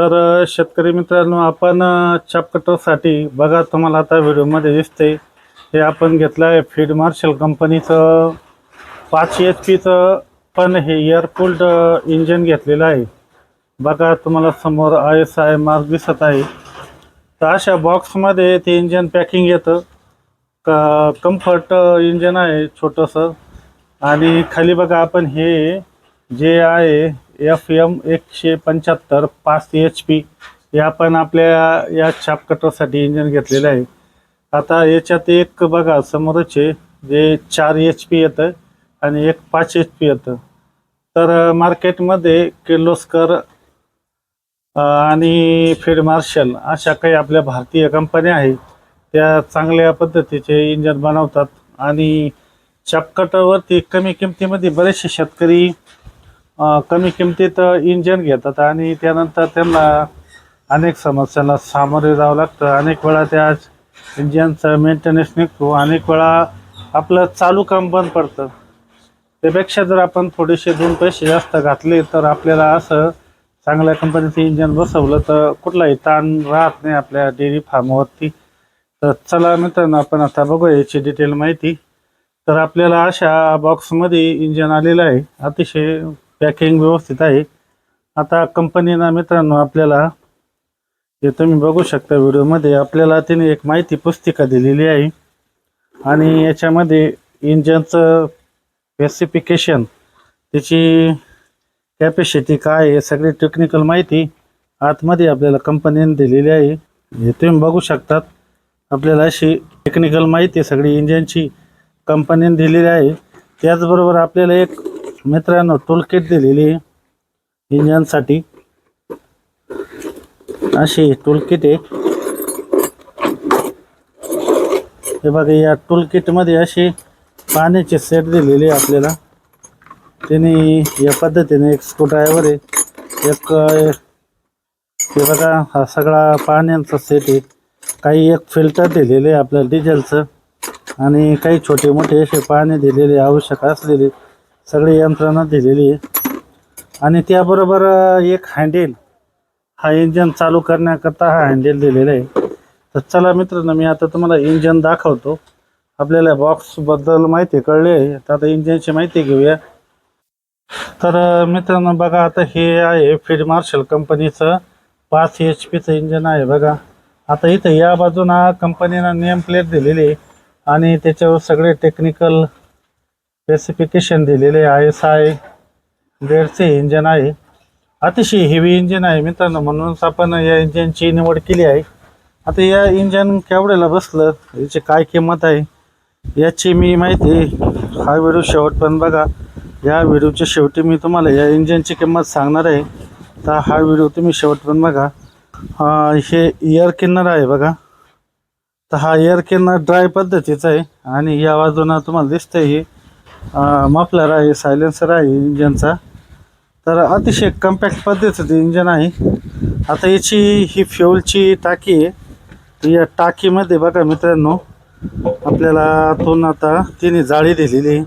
तर शेतकरी मित्रांनो आपण अ, चाप कटरसाठी बघा तुम्हाला आता व्हिडिओमध्ये दिसते हे आपण घेतलं आहे फीड मार्शल कंपनीचं. पाच एच पीचं पण हे एअरकूल्ड इंजन घेतलेलं आहे. बघा तुम्हाला समोर आय एस आय मार्क दिसत आहे. तर अशा बॉक्समध्ये ते इंजन पॅकिंग येतं. का कम्फर्ट इंजन आहे छोटंसं. आणि खाली बघा आपण हे जे आहे एफ एम एकशे पंच्याहत्तर पाच एच पी या पण आपल्या या छाप कटरसाठी इंजन घेतलेलं आहे. आता याच्यात एक बघा समोरचे जे चार एच पी येतं आणि एक पाच एच पी येतं. तर मार्केटमध्ये किर्लोस्कर आणि फीड मार्शल अशा काही आपल्या भारतीय कंपन्या आहेत त्या चांगल्या पद्धतीचे इंजन बनवतात. आणि चपकटावरती कमी किमतीमध्ये बरेचसे शेतकरी कमी किमतीत इंजन घेतात आणि त्यानंतर त्यांना अनेक समस्यांना सामोरे जावं लागतं. अनेक वेळा त्या इंजनचं मेंटेनन्स निघतो. अनेक वेळा आपलं चालू काम बंद पडतं. त्यापेक्षा जर आपण थोडेसे दोन पैसे जास्त घातले तर आपल्याला असं चांगल्या कंपनीचं इंजन बसवलं तर कुठलाही ताण राहत नाही आपल्या डेअरी फार्मवरती. तर चला मित्रांनो आपण आता बघूया याची डिटेल माहिती. तर आपल्याला अशा बॉक्समध्ये इंजन आलेलं आहे. अतिशय पॅकिंग व्यवस्थित आहे. आता कंपनीनं मित्रांनो आपल्याला हे तुम्ही बघू शकता व्हिडिओमध्ये. आपल्याला तिने एक माहिती पुस्तिका दिलेली आहे. आणि याच्यामध्ये इंजनचं स्पेसिफिकेशन त्याची कॅपॅसिटी काय आहे सगळी टेक्निकल माहिती आतमध्ये आपल्याला कंपनीने दिलेली आहे. हे तुम्ही बघू शकतात. आपल्याला अशी टेक्निकल माहिती सगळी इंजनची कंपनीने दिलेली आहे. त्याचबरोबर आपल्याला एक मित्रांनो टूलकिट दिलेली आहे. इंजनसाठी अशी टूलकिट आहे. हे बघा या टूलकिटमध्ये अशी पाण्याची सेट दिलेली आहे आपल्याला. त्याने या पद्धतीने एक स्क्रूड्रायव्हर आहे. एक हे बघा हा सगळा पाण्याचा सेट आहे. काही एक फिल्टर दिलेले आहे आपल्याला डिझेलचं आणि काही छोटे मोठे असे पाणी दिलेले आवश्यक असलेले. सगळी यंत्रणा दिलेली आहे. आणि त्याबरोबर एक हँडेल हा इंजन चालू करण्याकरता हा हँडेल दिलेला आहे. तर चला मित्रांनो मी आता तुम्हाला इंजन दाखवतो. आपल्याला बॉक्सबद्दल माहिती कळली आहे. तर आता इंजनची माहिती घेऊया. तर मित्रांनो बघा आता हे आहे फीड मार्शल कंपनीचं पाच एच पीचं इंजन आहे बघा. आता इथं या बाजूनं कंपनीनं नेम प्लेट दिलेली आहे. आणि त्याच्यावर सगळे टेक्निकल स्पेसिफिकेशन दिलेले आय एस आय ग्रेडचे इंजन आहे. अतिशय हेवी इंजिन आहे मित्रांनो. म्हणूनच आपण या इंजिनची निवड केली आहे. आता या इंजन केवढ्याला बसलं? याची काय किंमत आहे? याची मी माहिती हा व्हिडिओ शेवटपर्यंत बघा. या व्हिडिओच्या शेवटी मी तुम्हाला या इंजनची किंमत सांगणार आहे. तर हा व्हिडिओ तुम्ही शेवटपर्यंत बघा. हे एअर किन्नर आहे बघा. तर हा एअर किन्नर ड्राय पद्धतीचा आहे. आणि या बाजूनं तुम्हाला दिसतंय हे. मफलर आहे सायलेन्सर आहे इंजनचा. तर अतिशय कम्पॅक्ट पद्धतीचं इंजन आहे. आता याची ही फ्युलची टाकी आहे. या टाकीमध्ये बघा मित्रांनो आपल्याला आतून आता तिने जाळी दिलेली आहे.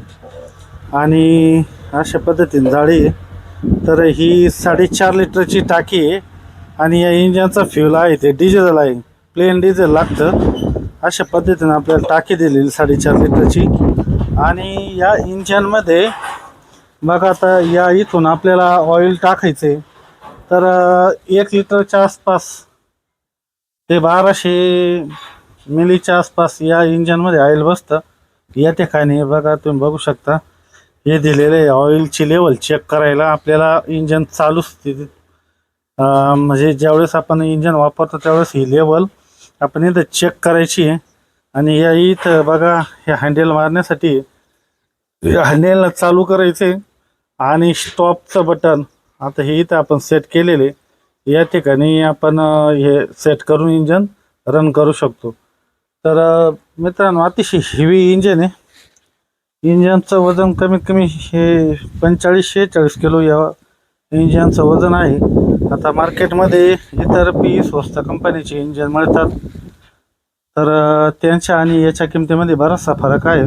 आणि अशा पद्धतीने जाळी आहे. तर ही साडेचार लिटरची टाकी आहे. आणि या इंजनचा फ्यूल आहे ते डिझेल आहे. प्लेन डिझेल लागतं. अशा पद्धतीनं आपल्याला टाकी दिलेली साडेचार लिटरची. आणि या इंजनमध्ये बघा आता या इथून आपल्याला ऑइल टाकायचे. तर एक लिटरच्या आसपास ते बाराशे मिलीच्या आसपास या इंजनमध्ये ऑइल बसतं. या ठिकाणी बघा तुम्ही बघू शकता. हे दिलेलं आहे ऑइलची लेवल चेक करायला आपल्याला इंजन चालू स्थितीत म्हणजे ज्यावेळेस आपण इंजन वापरतो त्यावेळेस ही लेवल आपण इथं चेक करायची आहे. आणि या इथं बघा हे हँडल मारण्यासाठी हँडल चालू करायचे आणि स्टॉपचं बटन आता हे इथं आपण सेट केलेले. या ठिकाणी आपण हे सेट करून इंजन रन करू शकतो. तर मित्रांनो अतिशय हेवी इंजन आहे. इंजनचं वजन कमीत कमी हे पंचेचाळीस शेहेचाळीस किलो या इंजनचं वजन आहे. आता मार्केटमध्ये इतर पी स्वस्त कंपनीचे इंजन मिळतात. तर त्यांच्या आणि याच्या किमतीमध्ये बराचसा फरक आहे.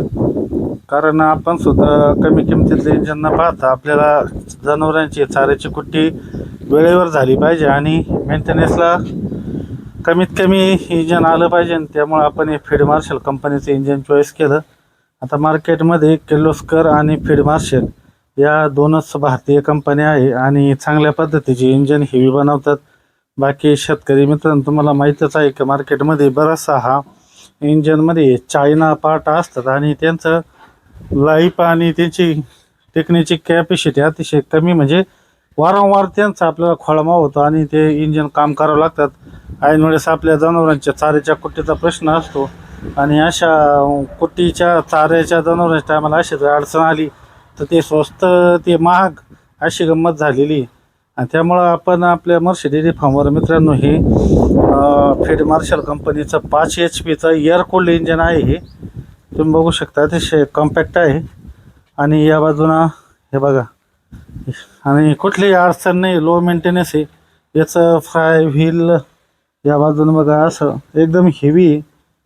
कारण आपण सुद्धा कमी किमतीतले इंजन न पाहता आपल्याला जनावरांची चाऱ्याची कुट्टी वेळेवर झाली पाहिजे आणि मेंटेनन्सला कमीत कमी इंजन आलं पाहिजे त्यामुळे त्यामुळं आपण हे फीड मार्शल कंपनीचं इंजन चॉईस केलं. आता मार्केटमध्ये किर्लोस्कर आणि फीड मार्शल या दोनच भारतीय कंपन्या आहे आणि चांगल्या पद्धतीचे इंजन हेवी बनवतात. बाकी शेतकरी मित्रांनो तुम्हाला माहीतच आहे की मार्केटमध्ये बराचसा हा इंजनमध्ये चायना पार्ट असतात आणि त्यांचं लाईफ आणि त्यांची टेकण्याची कॅपॅसिटी अतिशय कमी म्हणजे वारंवार त्यांचा आपल्याला खोळमा होतो आणि ते इंजन काम करावं लागतात. ऐन वेळेस आपल्या जनावरांच्या चाऱ्याच्या कुट्टीचा प्रश्न असतो आणि अशा कुट्टीच्या चाऱ्याच्या जनावरांच्या टायमाला अशी जर अडचण आली तर ते स्वस्त ते महाग अशी गंमत झालेली आणि त्यामुळं आपण आपल्या मर्सिडीजी फार्मवर मित्रांनो हे फीड मार्शल कंपनीचं पाच एच पीचं एअर कोल्ड इंजन आहे हे. तुम्ही बघू शकता अतिशय कॉम्पॅक्ट आहे. आणि या बाजूनं हे बघा. आणि कुठलीही अडचण नाही लो मेंटेनन्स आहे. याचं फ्राय व्हील या बाजूनं बघा असं एकदम हेवी आहे.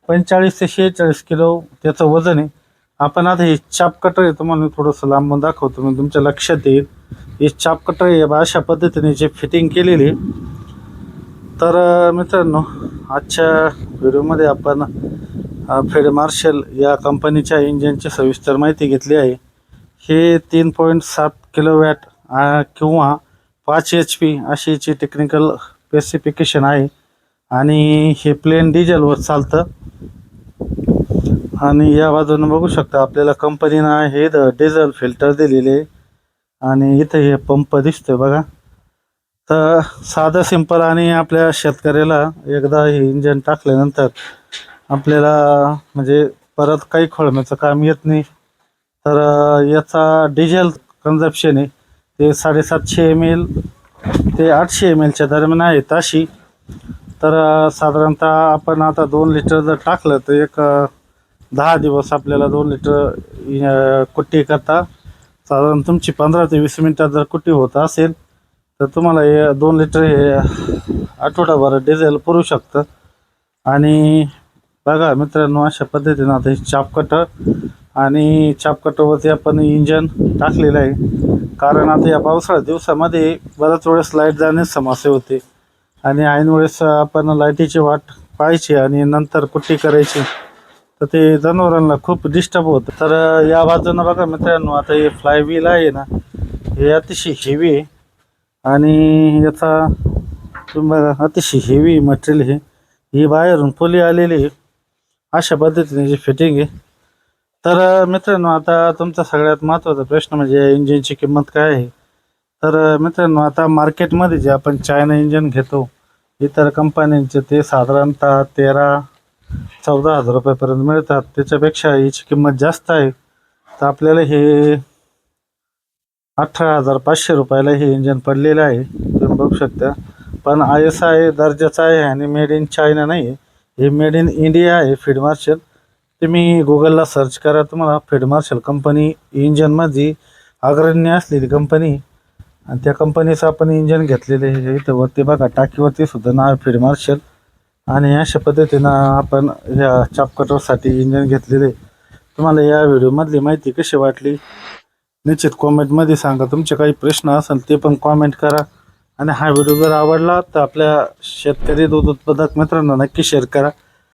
पंचेचाळीस ते शेहेचाळीस किलो त्याचं वजन आहे. आपण आता हे चाप कटर आहे तुम्हाला थोडंसं लांबून दाखवतो. मी तुमच्या लक्षात येईल. हे चाप कटर आहे बा अशा पद्धतीने जे फिटिंग केलेली तर मित्रांनो आजच्या व्हिडिओमध्ये आपण फेड मार्शल या कंपनीच्या इंजिनची सविस्तर माहिती घेतली आहे. हे तीन पॉईंट सात किलोवॅट किंवा पाच एच पी अशी याची टेक्निकल स्पेसिफिकेशन आहे. आणि हे प्लेन डिझेलवर चालतं. आणि या बाजूने बघू शकता आपल्याला कंपनीनं हे द डिझेल फिल्टर दिलेले आणि इथं हे पंप दिसतोय बघा. तर साधं सिंपल आणि आपल्या शेतकऱ्याला एकदा हे इंजन टाकल्यानंतर आपल्याला म्हणजे परत काही खोळम्याचं काम येत नाही. तर याचा डिझेल कन्झप्शन आहे ते साडेसातशे एम एल ते आठशे एम एलच्या दरम्यान आहे ताशी. तर साधारणतः आपण आता दोन लिटर जर टाकलं तर एक दहा दिवस आपल्याला दोन लिटर कुट्टी करता. साधारण तुमची पंधरा ते वीस मिनटात जर कुट्टी होत असेल तर तुम्हाला हे दोन लिटर हे आठवडाभर डिझेल पुरू शकतं. आणि बघा मित्रांनो अशा पद्धतीनं आता हे चापकटर आणि चापकटरवरती आपण इंजन टाकलेलं आहे. कारण आता या पावसाळ्या दिवसामध्ये बऱ्याच वेळेस लाइट जाण्यास समस्या होते. आणि ऐन वेळेस आपण लाईटीची वाट पाहायची आणि नंतर कुट्टी करायची. तर ते जनावरांना खूप डिस्टर्ब होतं. तर या बाजूनं बघा मित्रांनो आता हे फ्लाय व्हील आहे ना हे अतिशय हेवी आहे. आणि याचा तुम्ही बघा अतिशय हेवी मटेरियल हे ही बाहेरून पोली आलेली आहे. अशा पद्धतीने जी फिटिंग आहे. तर मित्रांनो आता तुमचा सगळ्यात महत्त्वाचा प्रश्न म्हणजे इंजिनची किंमत काय आहे? तर मित्रांनो आता मार्केटमध्ये जे आपण चायना इंजिन घेतो इतर कंपन्यांचे ते साधारणतः तेरा चौदा हजार रुपयापर्यंत मिळतात. त्याच्यापेक्षा याची किंमत जास्त आहे. तर आपल्याला हे अठरा हजार पाचशे रुपयाला हे इंजन पडलेलं आहे. तुम्ही बघू शकता. पण आय एस आय दर्जाचं आहे आणि मेड इन चायना नाही आहे हे मेड इन इंडिया आहे फीड मार्शल तुम्ही गुगलला सर्च करा तुम्हाला फीड मार्शल कंपनी इंजनमध्ये अग्रण्य असलेली कंपनी आणि त्या कंपनीचं आपण इंजन घेतलेले आहे. इथं वरती बघा टाकीवरती सुद्धा नाव आहे फीड मार्शल आणि अशा पद्धतीनं आपण ह्या चापकटरसाठी इंजन घेतलेले. तुम्हाला या व्हिडिओमधली माहिती कशी वाटली? निश्चित कॉमेंटमध्ये सांगा. तुमचे काही प्रश्न असेल ते पण कॉमेंट करा. आणि हा व्हिडिओ जर आवडला तर आपल्या शेतकरी दूध उत्पादक मित्रांना नक्की शेअर करा.